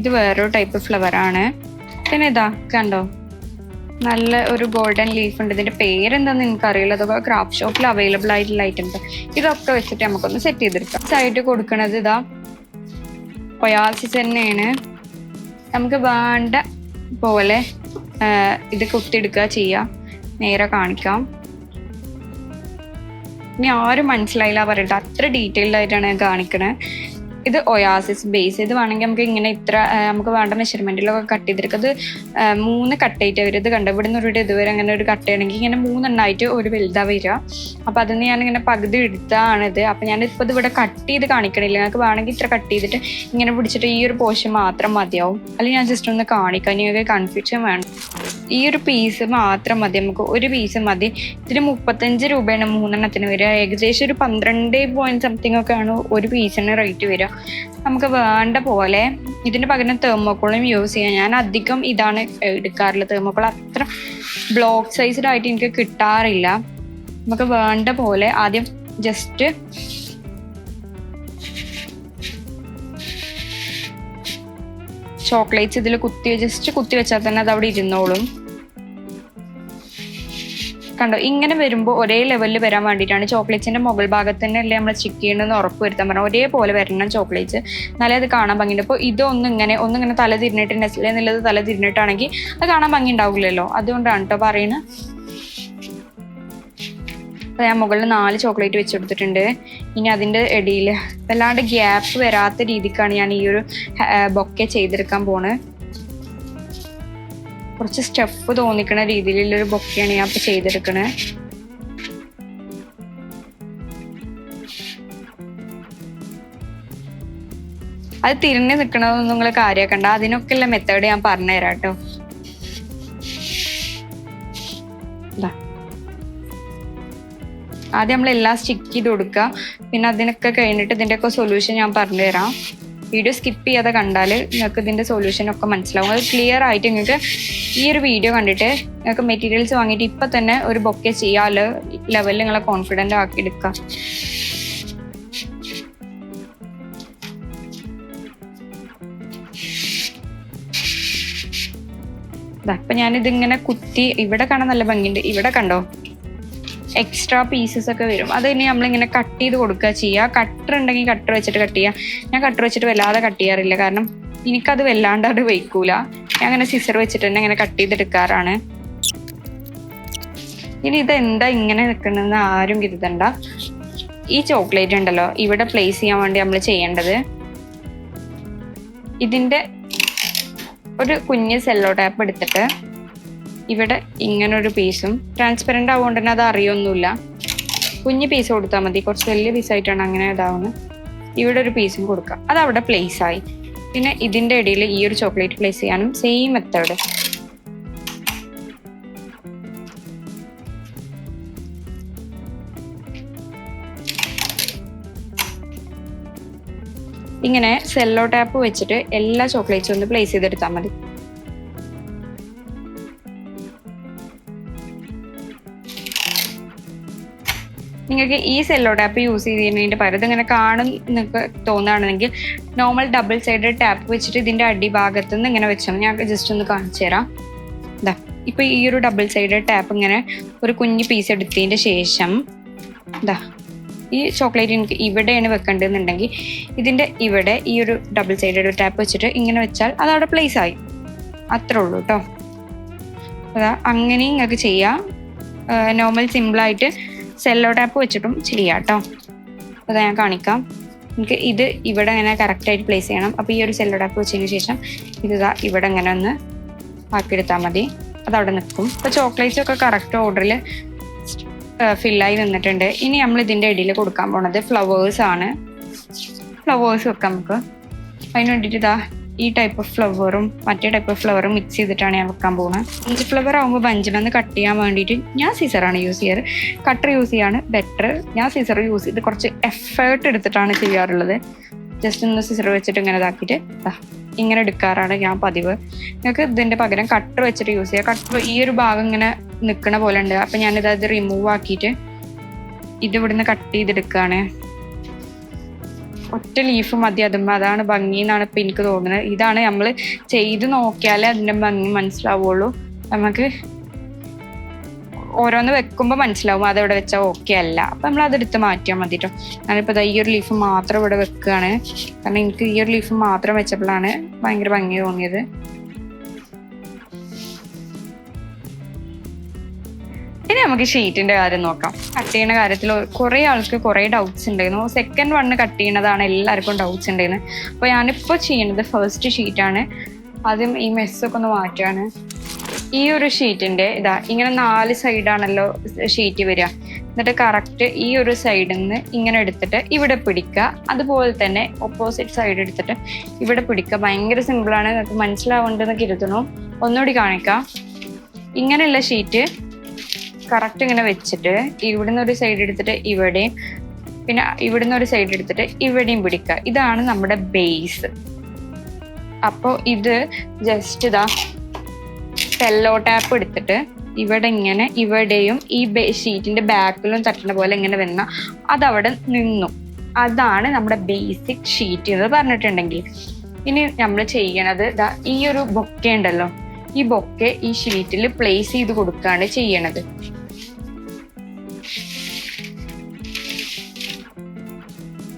S1: ഇത് വേറൊരു ടൈപ്പ് ഫ്ലവർ ആണ്. പിന്നെ ഇതാ കണ്ടോ? നല്ല ഒരു ഗോൾഡൻ ലീഫ് ഉണ്ട്. ഇതിന്റെ പേരെന്താന്ന് എനിക്കറിയില്ല. അതൊക്കെ ക്രാഫ്റ്റ് ഷോപ്പിൽ അവൈലബിൾ ആയിട്ടുള്ള ഐറ്റംസ് ഇതൊക്കെ വെച്ചിട്ട് നമുക്കൊന്ന് സെറ്റ് ചെയ്തെടുക്കാം. സൈഡ് കൊടുക്കണത് ഇതാ ഒയാസിസ് തന്നെയാണ്. നമുക്ക് വേണ്ട പോലെ ഇത് കുത്തിയെടുക്കുക ചെയ്യാം. നേരെ കാണിക്കാം. ഇനി ആരും മനസ്സിലായില്ല പറയട്ടെ അത്ര ഡീറ്റെയിൽഡ് ആയിട്ടാണ് ഞാൻ കാണിക്കണത് ഇത് ഒയാസിസ് ബേസ് ഇത് വേണമെങ്കിൽ നമുക്ക് ഇങ്ങനെ ഇത്ര നമുക്ക് വേണ്ട മെഷർമെന്റിലൊക്കെ കട്ട് ചെയ്തെടുക്കുക ഇത് മൂന്ന് കട്ടായിട്ട് വരും ഇത് കണ്ട. ഒരു ഇതുവരെ അങ്ങനെ ഒരു കട്ട് ചെയ്യണമെങ്കിൽ ഇങ്ങനെ മൂന്നെണ്ണമായിട്ട് ഒരു വലുതാ വരിക. അപ്പൊ അതിന് ഞാൻ ഇങ്ങനെ പകുതി എടുത്താണിത്. അപ്പൊ ഇപ്പൊ ഇത് ഇവിടെ കട്ട് ചെയ്ത് കാണിക്കണില്ല. ഞങ്ങൾക്ക് വേണമെങ്കിൽ ഇത്ര കട്ട് ചെയ്തിട്ട് ഇങ്ങനെ പിടിച്ചിട്ട് ഈ ഒരു പോഷൻ മാത്രം മതിയാവും. അല്ലെങ്കിൽ ഞാൻ ജസ്റ്റ് ഒന്ന് കാണിക്കാം. നിങ്ങൾക്ക് കൺഫ്യൂഷൻ വേണം. ഈ ഒരു പീസ് മാത്രം മതി. നമുക്ക് ഒരു പീസ് മതി. ഇതിന് മുപ്പത്തഞ്ച് രൂപയാണ് മൂന്നെണ്ണത്തിന് വരിക. ഏകദേശം ഒരു പന്ത്രണ്ട് പോയിന്റ് സംതിങ് ഒക്കെയാണ് ഒരു പീസിന് റേറ്റ് വരിക. നമുക്ക് വേണ്ട പോലെ ഇതിന് പകരം തെർമോക്കോളും യൂസ് ചെയ്യാം. ഞാൻ അധികം ഇതാണ് എടുക്കാറുള്ളത് തെർമോക്കോൾ അത്ര ബ്ലോക്ക് സൈസ്ഡ് ആയിട്ട് എനിക്ക് കിട്ടാറില്ല. നമുക്ക് വേണ്ട പോലെ ആദ്യം ജസ്റ്റ് ചോക്ലേറ്റ്സ് ഇതിൽ കുത്തി ജസ്റ്റ് കുത്തി വെച്ചാൽ തന്നെ അത് അവിടെ ഇരുന്നോളും. കണ്ടോ? ഇങ്ങനെ വരുമ്പോൾ ഒരേ ലെവലിൽ വരാൻ വേണ്ടിയിട്ടാണ് ചോക്ലേറ്റ്സിന്റെ മുകൾ ഭാഗത്ത് തന്നെ അല്ലേ നമ്മൾ സ്റ്റിക്ക് ചെയ്യണമെന്ന് ഉറപ്പ് വരുത്താൻ പറഞ്ഞു ഒരേപോലെ വരണം ചോക്ലേറ്റ്സ്. എന്നാലേ അത് കാണാൻ ഭംഗിയുണ്ട്. അപ്പോൾ ഇതൊന്നും ഇങ്ങനെ ഒന്നിങ്ങനെ തല തിരിഞ്ഞിട്ട് നെസ്ലെ എന്നുള്ളത് തല തിരിഞ്ഞിട്ടാണെങ്കിൽ അത് കാണാൻ ഭംഗി ഉണ്ടാവില്ലല്ലോ. അതുകൊണ്ടാണ് കേട്ടോ പറയുന്നത് അപ്പോൾ ഞാൻ മുകളിൽ നാല് ചോക്ലേറ്റ് വെച്ച് കൊടുത്തിട്ടുണ്ട് ഇനി അതിന്റെ ഇടയിൽ വല്ലാണ്ട് ഗ്യാപ്പ് വരാത്ത രീതിക്കാണ് ഞാൻ ഈ ഒരു ബൊക്കെ ചെയ്തെടുക്കാൻ പോണ്. കുറച്ച് സ്റ്റെപ്പ് തോന്നിക്കണ രീതിയിലുള്ളൊരു ബൊക്കെയാണ് ഞാൻ ഇപ്പൊ ചെയ്തെടുക്കണേ. അത് തിരിഞ്ഞു നിൽക്കണതൊന്നും നിങ്ങൾ കാര്യമാക്കണ്ട അതിനൊക്കെ ഉള്ള മെത്തേഡ് ഞാൻ പറഞ്ഞുതരാം കേട്ടോ. ആദ്യം നമ്മൾ എല്ലാം സ്റ്റിക്ക് ചെയ്ത് കൊടുക്കുക. പിന്നെ അതിനൊക്കെ കഴിഞ്ഞിട്ട് ഇതിന്റെയൊക്കെ സൊല്യൂഷൻ ഞാൻ പറഞ്ഞുതരാം. വീഡിയോ സ്കിപ്പ് ചെയ്യാതെ കണ്ടാൽ നിങ്ങൾക്ക് ഇതിന്റെ സൊല്യൂഷൻ ഒക്കെ മനസ്സിലാവും. അത് ക്ലിയർ ആയിട്ട് നിങ്ങൾക്ക് ഈ ഒരു വീഡിയോ കണ്ടിട്ട് നിങ്ങൾക്ക് മെറ്റീരിയൽസ് വാങ്ങിയിട്ട് ഇപ്പം തന്നെ ഒരു ബൊക്കെ ചെയ്യാൽ ലെവലിൽ നിങ്ങളെ കോൺഫിഡന്റ് ആക്കി എടുക്കുക അപ്പൊ ഞാനിതിങ്ങനെ കുത്തി ഇവിടെ കാണാൻ നല്ല ഭംഗിയുണ്ട്. ഇവിടെ കണ്ടോ? എക്സ്ട്രാ പീസസ് ഒക്കെ വരും. അത് ഇനി നമ്മളിങ്ങനെ കട്ട് ചെയ്ത് കൊടുക്കുക ചെയ്യുക കട്ടർ ഉണ്ടെങ്കിൽ കട്ടർ വെച്ചിട്ട് കട്ട് ചെയ്യുക ഞാൻ കട്ടർ വെച്ചിട്ട് വല്ലാതെ കട്ട് ചെയ്യാറില്ല. കാരണം എനിക്കത് വല്ലാണ്ട് അത് വയ്ക്കൂല. ഞാൻ അങ്ങനെ സിസർ വെച്ചിട്ട് തന്നെ ഇങ്ങനെ കട്ട് ചെയ്തെടുക്കാറാണ്. ഇനി ഇത് എന്താ ഇങ്ങനെ നിൽക്കണമെന്ന് ആരും കരുതണ്ട. ഈ ചോക്ലേറ്റ് ഉണ്ടല്ലോ ഇവിടെ പ്ലേസ് ചെയ്യാൻ വേണ്ടി നമ്മൾ ചെയ്യേണ്ടത് ഇതിന്റെ ഒരു കുഞ്ഞ് സെല്ലോ ടാപ്പ് എടുത്തിട്ട് ഇവിടെ ഇങ്ങനൊരു പീസും ട്രാൻസ്പെറന്റ് ആവുകൊണ്ട് തന്നെ അത് അറിയൊന്നുമില്ല കുഞ്ഞ് പീസ് കൊടുത്താൽ മതി. കുറച്ച് വലിയ പീസായിട്ടാണ് അങ്ങനെ ഇതാവുന്നത് ഇവിടെ ഒരു പീസും കൊടുക്കുക അത് അവിടെ പ്ലേസ് ആയി. പിന്നെ ഇതിന്റെ ഇടയിൽ ഈ ഒരു ചോക്ലേറ്റ് പ്ലേസ് ചെയ്യാനും സെയിം മെത്തേഡ് ഇങ്ങനെ സെല്ലോ ടാപ്പ് വെച്ചിട്ട് എല്ലാ ചോക്ലേറ്റ്സും ഒന്ന് പ്ലേസ് ചെയ്തെടുത്താൽ മതി. നിങ്ങൾക്ക് ഈ സെല്ലോ ടാപ്പ് യൂസ് ചെയ്യുന്നതിന്റെ പരത് ഇങ്ങനെ കാണും നിങ്ങൾക്ക് തോന്നുകയാണെങ്കിൽ നോർമൽ ഡബിൾ സൈഡ് ടാപ്പ് വെച്ചിട്ട് ഇതിന്റെ അടിഭാഗത്തു നിന്ന് ഇങ്ങനെ വെച്ചാൽ ഞാൻ ജസ്റ്റ് ഒന്ന് കാണിച്ചു തരാം. ഇപ്പൊ ഈ ഒരു ഡബിൾ സൈഡ് ടാപ്പ് ഇങ്ങനെ ഒരു കുഞ്ഞു പീസ് എടുത്തതിന്റെ ശേഷം ഇതാ ഈ ചോക്ലേറ്റ് എനിക്ക് ഇവിടെയാണ് വെക്കേണ്ടതെന്നുണ്ടെങ്കിൽ ഇതിന്റെ ഇവിടെ ഈ ഒരു ഡബിൾ സൈഡ് ടാപ്പ് വെച്ചിട്ട് ഇങ്ങനെ വെച്ചാൽ അത് അവിടെ പ്ലേസ് ആയി. അത്രേ ഉള്ളൂ കേട്ടോ അതാ അങ്ങനെയും നിങ്ങൾക്ക് ചെയ്യാം. നോർമൽ സിമ്പിളായിട്ട് സെല്ലോ ടാപ്പ് വെച്ചിട്ടും ചെയ്യാം കേട്ടോ അപ്പോൾ ഞാൻ കാണിക്കാം. നമുക്ക് ഇത് ഇവിടെ ഇങ്ങനെ കറക്റ്റായിട്ട് പ്ലേസ് ചെയ്യണം. അപ്പോൾ ഈ ഒരു സെല്ലോ ടാപ്പ് വെച്ചതിന് ശേഷം ഇത് ഇവിടെ ഇങ്ങനെ ഒന്ന് ആക്കിയെടുത്താൽ മതി. അത് അവിടെ നിൽക്കും. അപ്പോൾ ചോക്ലേറ്റ്സ് ഒക്കെ കറക്റ്റ് ഓർഡറിൽ ഫില്ലായി നിന്നിട്ടുണ്ട് ഇനി നമ്മൾ ഇതിന്റെ ഇടയിൽ കൊടുക്കാൻ പോണത് ഫ്ലവേഴ്സ് ആണ്. ഫ്ലവേഴ്സ് വെക്കാം നമുക്ക്. അതിന് വേണ്ടിയിട്ട് ഇതാ ഈ ടൈപ്പ് ഓഫ് ഫ്ലവറും മറ്റേ ടൈപ്പ് ഓഫ് ഫ്ലവറും മിക്സ് ചെയ്തിട്ടാണ് ഞാൻ വെക്കാൻ പോകുന്നത്. ബഞ്ച് ഫ്ലവർ ആകുമ്പോൾ ബഞ്ചിനൊന്ന് കട്ട് ചെയ്യാൻ വേണ്ടിയിട്ട് ഞാൻ സീസറാണ് യൂസ് ചെയ്യാറ്. കട്ടർ യൂസ് ചെയ്യാണ് ബെറ്റർ ഞാൻ സീസർ യൂസ് ചെയ്ത് കുറച്ച് എഫേർട്ട് എടുത്തിട്ടാണ് ചെയ്യാറുള്ളത്. ജസ്റ്റ് ഒന്ന് സിസർ വെച്ചിട്ട് ഇങ്ങനെ ഇതാക്കിയിട്ട് ഇങ്ങനെ എടുക്കാറാണ് ഞാൻ പതിവ്. നിങ്ങൾക്ക് ഇതിന്റെ പകരം കട്ടർ വെച്ചിട്ട് യൂസ് ചെയ്യാം. കട്ടർ ഈ ഒരു ഭാഗം ഇങ്ങനെ നിൽക്കണ പോലെ ഉണ്ട്. അപ്പം ഞാനിത് അത് റിമൂവ് ആക്കിയിട്ട് ഇത് ഇവിടുന്ന് കട്ട് ചെയ്തെടുക്കുകയാണ് ഒറ്റ ലീഫ് മതി. അതും അതാണ് ഭംഗി എന്നാണ് ഇപ്പൊ എനിക്ക് തോന്നുന്നത്. ഇതാണ് നമ്മൾ ചെയ്ത് നോക്കിയാലേ അതിന്റെ ഭംഗി മനസ്സിലാവുള്ളൂ. നമുക്ക് ഓരോന്ന് വെക്കുമ്പോൾ മനസ്സിലാവും അതവിടെ വെച്ചാൽ ഓക്കെ അല്ല. അപ്പൊ നമ്മൾ അതെടുത്ത് മാറ്റിയാൽ മതി കേട്ടോ ഞാനിപ്പോൾ ഈ ഒരു ലീഫ് മാത്രം ഇവിടെ വെക്കുകയാണ്. കാരണം എനിക്ക് ഈ ഒരു ലീഫ് മാത്രം വെച്ചപ്പോഴാണ് ഭയങ്കര ഭംഗി തോന്നിയത്. ഇനി നമുക്ക് ഷീറ്റിന്റെ കാര്യം നോക്കാം. കട്ട് ചെയ്യുന്ന കാര്യത്തിൽ കുറെ ആൾക്ക് കുറെ ഡൗട്ട്സ് ഉണ്ടായിരുന്നു. സെക്കൻഡ് വണ്ണ് കട്ട് ചെയ്യണതാണ് എല്ലാവർക്കും ഡൗട്ട്സ് ഉണ്ടായിരുന്നത് അപ്പോൾ ഞാനിപ്പോൾ ചെയ്യുന്നത് ഫസ്റ്റ് ഷീറ്റാണ് ആദ്യം ഈ മെസ്സൊക്കെ ഒന്ന് മാറ്റുകയാണ് ഈ ഒരു ഷീറ്റിന്റെ ഇതാ ഇങ്ങനെ നാല് സൈഡാണല്ലോ ഷീറ്റ് വരിക. എന്നിട്ട് കറക്റ്റ് ഈ ഒരു സൈഡിൽ നിന്ന് ഇങ്ങനെ എടുത്തിട്ട് ഇവിടെ പിടിക്കുക. അതുപോലെ തന്നെ ഓപ്പോസിറ്റ് സൈഡ് എടുത്തിട്ട് ഇവിടെ പിടിക്കുക. ഭയങ്കര സിമ്പിളാണ് നിങ്ങൾക്ക് മനസ്സിലാവുന്നുണ്ടെന്ന് കരുതുന്നു ഒന്നുകൂടി കാണിക്കാം. ഇങ്ങനെയുള്ള ഷീറ്റ് കറക്റ്റ് ഇങ്ങനെ വെച്ചിട്ട് ഇവിടുന്ന് ഒരു സൈഡ് എടുത്തിട്ട് ഇവിടെയും പിന്നെ ഇവിടുന്ന് ഒരു സൈഡ് എടുത്തിട്ട് ഇവിടെയും പിടിക്കുക. ഇതാണ് നമ്മുടെ ബേസ് അപ്പോ ഇത് ജസ്റ്റ് ഇതാ സെല്ലോ ടാപ്പ് എടുത്തിട്ട് ഇവിടെ ഇങ്ങനെ ഇവിടെയും ഈ ഷീറ്റിന്റെ ബാക്കിലും തട്ടുന്ന പോലെ ഇങ്ങനെ വന്ന അതവിടെ നിന്നു. അതാണ് നമ്മുടെ ബേസിക് ഷീറ്റ് എന്ന് പറഞ്ഞിട്ടുണ്ടെങ്കിൽ. ഇനി നമ്മൾ ചെയ്യണത് ഈ ഒരു ബൊക്കെ ഉണ്ടല്ലോ. ഈ ബൊക്കെ ഈ ഷീറ്റിൽ പ്ലേസ് ചെയ്ത് കൊടുക്കുകയാണ് ചെയ്യണത്.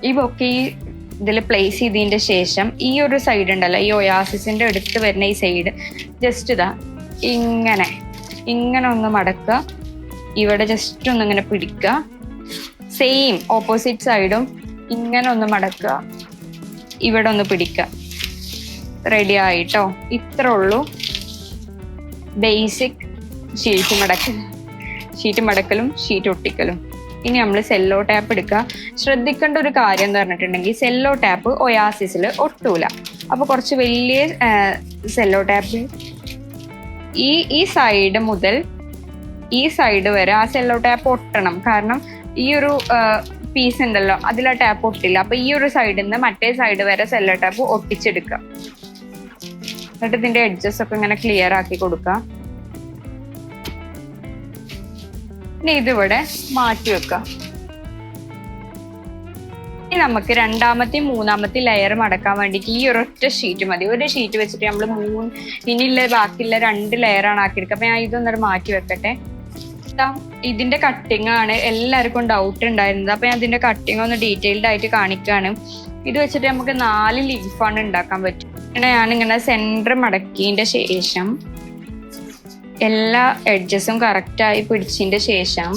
S1: ഈ ബൊക്കെ ഈ ഇതിൽ പ്ലേസ് ചെയ്തതിന്റെ ശേഷം ഈ ഒരു സൈഡ് ഉണ്ടല്ലോ ഈ ഒയാസിസിന്റെ അടുത്ത് വരുന്ന ഈ സൈഡ് ജസ്റ്റ് ഇതാ ഇങ്ങനെ ഇങ്ങനെ ഒന്ന് മടക്കുക. ഇവിടെ ജസ്റ്റ് ഒന്ന് ഇങ്ങനെ പിടിക്കുക. സെയിം ഓപ്പോസിറ്റ് സൈഡും ഇങ്ങനെ ഒന്ന് മടക്കുക. ഇവിടെ ഒന്ന് പിടിക്കുക. റെഡി ആയിട്ടോ? ഇത്ര ഉള്ളൂ. ബേസിക് ഷീറ്റ് മടക്കൽ ഷീറ്റ് മടക്കലും ഷീറ്റ് ഒട്ടിക്കലും. ഇനി നമ്മൾ സെല്ലോ ടാപ്പ് എടുക്കുക. ശ്രദ്ധിക്കേണ്ട ഒരു കാര്യം എന്ന് പറഞ്ഞിട്ടുണ്ടെങ്കിൽ സെല്ലോ ടാപ്പ് ഒയാസിസിൽ ഒട്ടൂല. അപ്പൊ കുറച്ച് വലിയ സെല്ലോ ടാപ്പ് ഈ ഈ സൈഡ് മുതൽ ഈ സൈഡ് വരെ ആ സെല്ലോ ടാപ്പ് ഒട്ടണം. കാരണം ഈ ഒരു പീസ് ഉണ്ടല്ലോ അതിൽ ആ ടാപ്പ് ഒട്ടില്ല. അപ്പൊ ഈ ഒരു സൈഡിൽ നിന്ന് മറ്റേ സൈഡ് വരെ സെല്ലോ ടാപ്പ് ഒട്ടിച്ചെടുക്കുക. എന്നിട്ട് ഇതിന്റെ എഡ്ജസ് ഒക്കെ ഇങ്ങനെ ക്ലിയർ ആക്കി കൊടുക്കുക. ഇനി ഇതിവിടെ മാറ്റി വെക്കാം. ഇനി നമുക്ക് രണ്ടാമത്തെ മൂന്നാമത്തെ ലെയർ മടക്കാൻ വേണ്ടിയിട്ട് ഈ ഒരൊറ്റ ഷീറ്റ് മതി. ഒരു ഷീറ്റ് വെച്ചിട്ട് നമ്മൾ മൂന്ന് ഇനിയുള്ള ബാക്കിയുള്ള രണ്ട് ലെയറാണ് ആക്കിയെടുക്കുക. അപ്പൊ ഞാൻ ഇതൊന്നൊരു മാറ്റി വെക്കട്ടെ. ഇതിന്റെ കട്ടിങ് ആണ് എല്ലാവർക്കും ഡൗട്ട് ഉണ്ടായിരുന്നത്. അപ്പൊ ഞാൻ ഇതിന്റെ കട്ടിങ് ഒന്ന് ഡീറ്റെയിൽഡ് ആയിട്ട് കാണിക്കുകയാണ് ഇത് വെച്ചിട്ട് നമുക്ക് നാല് ലീഫാണ് ഉണ്ടാക്കാൻ പറ്റും. ഞാൻ ഇങ്ങനെ സെന്റർ മടക്കിയതിന്റെ ശേഷം എല്ലാ എഡ്ജസും കറക്റ്റായി പിടിച്ചതിന്റെ ശേഷം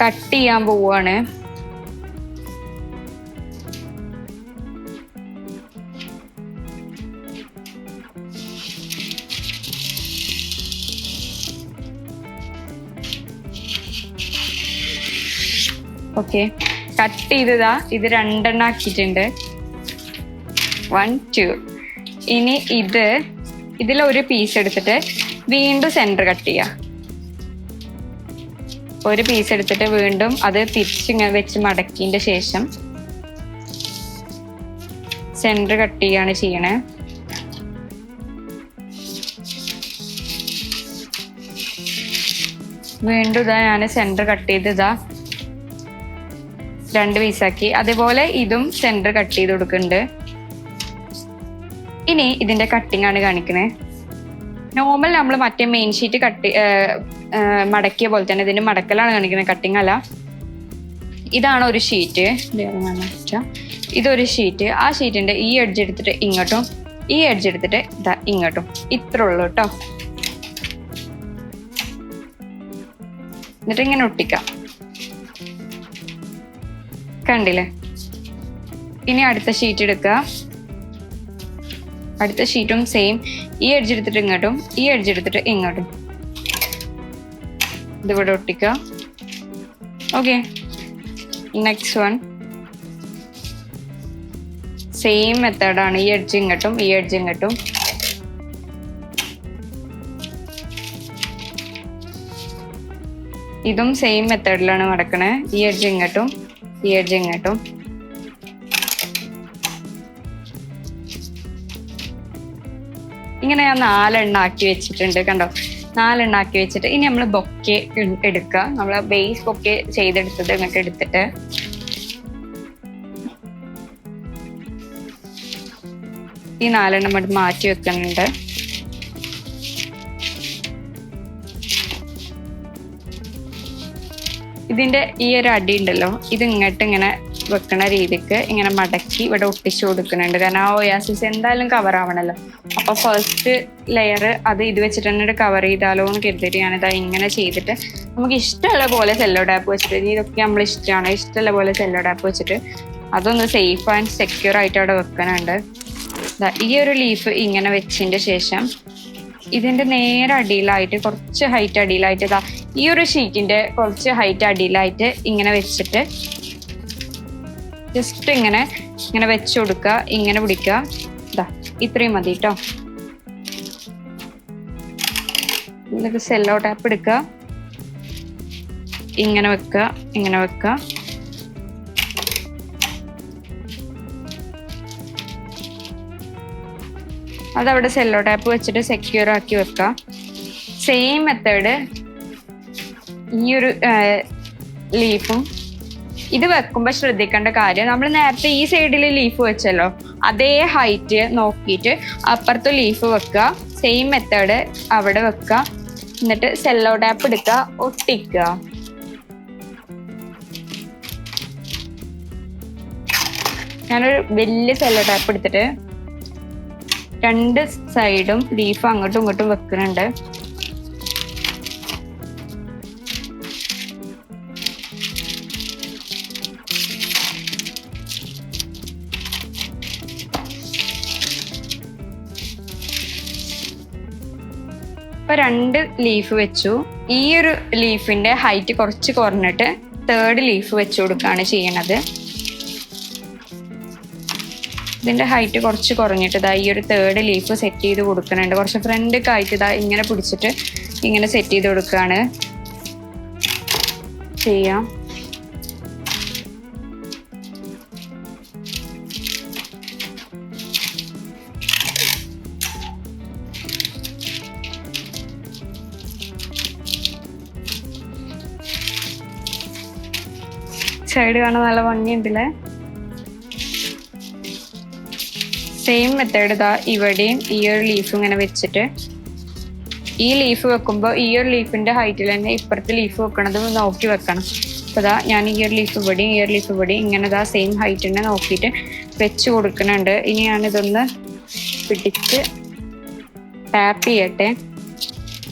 S1: കട്ട് ചെയ്യാൻ പോവാണ്. ഓക്കെ കട്ട് ചെയ്തതാ. ഇത് രണ്ടെണ്ണം ആക്കിയിട്ടുണ്ട്. വൺ ടു ഇനി ഇത് ഇതിൽ ഒരു പീസ് എടുത്തിട്ട് വീണ്ടും സെന്റർ കട്ട് ചെയ്യുക ഒരു പീസ് എടുത്തിട്ട് വീണ്ടും അത് തിരിച്ചിങ്ങനെ വെച്ച് മടക്കിന്റെ ശേഷം സെന്റർ കട്ട് ചെയ്യാണ് ചെയ്യണേ. വീണ്ടും ഇതാ ഞാൻ സെന്റർ കട്ട് ചെയ്ത് ഇതാ രണ്ട് പീസാക്കി അതേപോലെ ഇതും സെന്റർ കട്ട് ചെയ്ത് കൊടുക്കുന്നുണ്ട്. ഇനി ഇതിന്റെ കട്ടിംഗ് ആണ് കാണിക്കുന്നത് നോർമൽ നമ്മൾ മറ്റേ മെയിൻ ഷീറ്റ് കട്ട് മടക്കിയ പോലെ തന്നെ ഇതിന്റെ മടക്കലാണ് കാണിക്കുന്നത് കട്ടിംഗ് അല്ല. ഇതാണ് ഒരു ഷീറ്റ് ഇതൊരു ഷീറ്റ് ആ ഷീറ്റിന്റെ ഈ എഡ്ജ് എടുത്തിട്ട് ഇങ്ങോട്ടും ഈ എഡ്ജ് എടുത്തിട്ട് ഇതാ ഇങ്ങോട്ടും. ഇത്ര ഉള്ളു കേട്ടോ എന്നിട്ട് ഇങ്ങനെ ഒട്ടിക്കാം. കണ്ടില്ലേ? ഇനി അടുത്ത ഷീറ്റ് എടുക്കുക അടുത്ത ഷീറ്റും സെയിം ഈ എഡ്ജ് എടുത്തിട്ട് ഇങ്ങോട്ടും ഈ എഡ്ജ് എടുത്തിട്ട് ഇങ്ങോട്ടും. ഇതിവിടെ ഒട്ടിക്കുക. ഓക്കെ നെക്സ്റ്റ് വൺ സെയിം മെത്തേഡാണ് ഈ എഡ്ജ് ഇങ്ങോട്ടും ഈ എഡ്ജ് ഇങ്ങോട്ടും. ഇതും സെയിം മെത്തേഡിലാണ് നടക്കണേ. ഈ എഡ്ജ് ഇങ്ങോട്ടും ഈ എഡ്ജ് ഇങ്ങോട്ടും. ഇങ്ങനെ ഞാൻ നാലെണ്ണ ആക്കി വെച്ചിട്ടുണ്ട് കണ്ടോ? നാലെണ്ണ ആക്കി വെച്ചിട്ട് ഇനി നമ്മൾ ബൊക്കെ എടുക്കുക നമ്മൾ ബേസ് ബൊക്കെ ചെയ്തെടുത്തത് ഇങ്ങോട്ട് എടുത്തിട്ട്. ഈ നാലെണ്ണം ഇവിടെ മാറ്റി വെക്കുന്നുണ്ട്. ഇതിന്റെ ഈ ഒരു അടി ഉണ്ടല്ലോ ഇത് ഇങ്ങോട്ട് ഇങ്ങനെ വെക്കണ രീതിക്ക് ഇങ്ങനെ മടക്കി ഇവിടെ ഒട്ടിച്ചു കൊടുക്കുന്നുണ്ട്. കാരണം ആ ഒയാസിസ് എന്തായാലും കവർ ആവണല്ലോ. അപ്പൊ ഫസ്റ്റ് ലെയർ അത് ഇത് വെച്ചിട്ട് തന്നെ കവർ ചെയ്താലോ എന്ന് കരുതിയിട്ട് ഞാനിതാ ഇങ്ങനെ ചെയ്തിട്ട് നമുക്ക് ഇഷ്ടമുള്ള പോലെ സെല്ലോ ടാപ്പ് വെച്ചിട്ട് ഇതൊക്കെ നമ്മൾ ഇഷ്ടമാണ്. ഇഷ്ടമുള്ള പോലെ സെല്ലോ ടാപ്പ് വെച്ചിട്ട് അതൊന്ന് സേഫ് ആൻഡ് സെക്യൂർ ആയിട്ട് അവിടെ വെക്കാനുണ്ട് ഈ ഒരു ലീഫ് ഇങ്ങനെ വെച്ചതിന്റെ ശേഷം ഇതിന്റെ നേരെ അടിയിലായിട്ട് കുറച്ച് ഹൈറ്റ് അടിയിലായിട്ട് ഈ ഒരു ഷീറ്റിന്റെ കുറച്ച് ഹൈറ്റ് അടിയിലായിട്ട് ഇങ്ങനെ വെച്ചിട്ട് ജസ്റ്റ് ഇങ്ങനെ ഇങ്ങനെ വെച്ചു കൊടുക്കുക ഇങ്ങനെ പിടിക്കുക. ഇതാ ഇത്രയും മതി കേട്ടോ എന്നിട്ട് സെല്ലോ ടാപ്പ് എടുക്കുക. ഇങ്ങനെ വെക്കുക ഇങ്ങനെ വെക്കുക. അതവിടെ സെല്ലോ ടാപ്പ് വെച്ചിട്ട് സെക്യൂർ ആക്കി വെക്കുക. സെയിം മെത്തേഡ് ഈ ഒരു ലീഫും ഇത് വെക്കുമ്പോൾ ശ്രദ്ധിക്കേണ്ട കാര്യം നമ്മൾ നേരത്തെ ഈ സൈഡിൽ ലീഫ് വെച്ചല്ലോ. അതേ ഹൈറ്റ് നോക്കിയിട്ട് അപ്പുറത്ത് ലീഫ് വെക്കുക. സെയിം മെത്തേഡ് അവിടെ വെക്കുക. എന്നിട്ട് സെല്ലോ ടാപ്പ് എടുക്കുക. ഒട്ടിക്കുക. ഞാനൊരു വലിയ സെല്ലോ ടാപ്പ് എടുത്തിട്ട് രണ്ട് സൈഡും ലീഫ് അങ്ങോട്ടും ഇങ്ങോട്ടും വെക്കുന്നുണ്ട്. ഇപ്പൊ രണ്ട് ലീഫ് വെച്ചു. ഈ ഒരു ലീഫിന്റെ ഹൈറ്റ് കുറച്ച് കുറഞ്ഞിട്ട് തേർഡ് ലീഫ് വെച്ചു കൊടുക്കുകയാണ് ചെയ്യണത്. ഇതിന്റെ ഹൈറ്റ് കുറച്ച് കുറഞ്ഞിട്ട് ഇതാ ഈ ഒരു തേർഡ് ലീഫ് സെറ്റ് ചെയ്ത് കൊടുക്കുന്നുണ്ട്. കുറച്ച് ഫ്രണ്ട് ആയിട്ട് ഇതാ ഇങ്ങനെ പിടിച്ചിട്ട് ഇങ്ങനെ സെറ്റ് ചെയ്ത് കൊടുക്കുകയാണ് ചെയ്യാം. സൈഡ് കാണാൻ നല്ല ഭംഗിയുണ്ടല്ലേ? സെയിം മെത്തേഡ് ഇതാ ഇവിടെയും ഈ ഒരു ലീഫ് ഇങ്ങനെ വെച്ചിട്ട്. ഈ ലീഫ് വെക്കുമ്പോൾ ഈ ഒരു ലീഫിന്റെ ഹൈറ്റിൽ തന്നെ ഇപ്പുറത്തെ ലീഫ് വെക്കണത് നോക്കി വെക്കണം. അപ്പൊ ഇതാ ഞാൻ ഈ ഒരു ലീഫ് ഇവിടെയും ഈ ഒരു ലീഫ് ഇവിടെയും ഇങ്ങനെ ഇതാ സെയിം ഹൈറ്റ് തന്നെ നോക്കിയിട്ട് വെച്ച് കൊടുക്കുന്നുണ്ട്. ഇനി ഞാനിതൊന്ന് പിടിച്ച് ടാപ്പ് ചെയ്യട്ടെ.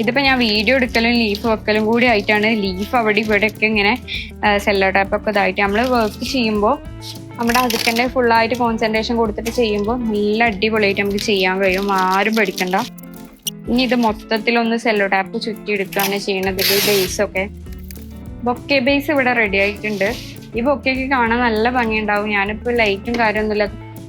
S1: ഇതിപ്പോ ഞാൻ വീഡിയോ എടുക്കലും ലീഫ് വെക്കലും കൂടി ആയിട്ടാണ് ലീഫ് അവിടെ ഇവിടെ ഒക്കെ ഇങ്ങനെ സെല്ലോ ടാപ്പ് ഒക്കെ ഇതായിട്ട് നമ്മൾ വർക്ക് ചെയ്യുമ്പോൾ നമ്മുടെ അതിക്കന്റെ ഫുള്ളായിട്ട് കോൺസെൻട്രേഷൻ കൊടുത്തിട്ട് ചെയ്യുമ്പോൾ നല്ല അടിപൊളിയായിട്ട് നമുക്ക് ചെയ്യാൻ കഴിയും. ആരും പഠിക്കണ്ട ഇനി ഇത് മൊത്തത്തിലൊന്ന് സെല്ലോ ടാപ്പ് ചുറ്റി എടുക്കുകയാണ് ചെയ്യണത് ഈ ബേസൊക്കെ ബൊക്കെ ബേസ് ഇവിടെ റെഡി ആയിട്ടുണ്ട്. ഈ ബൊക്കെ കാണാൻ നല്ല ഭംഗിയുണ്ടാവും. ഞാനിപ്പോൾ ലൈറ്റും കാര്യമൊന്നുമില്ല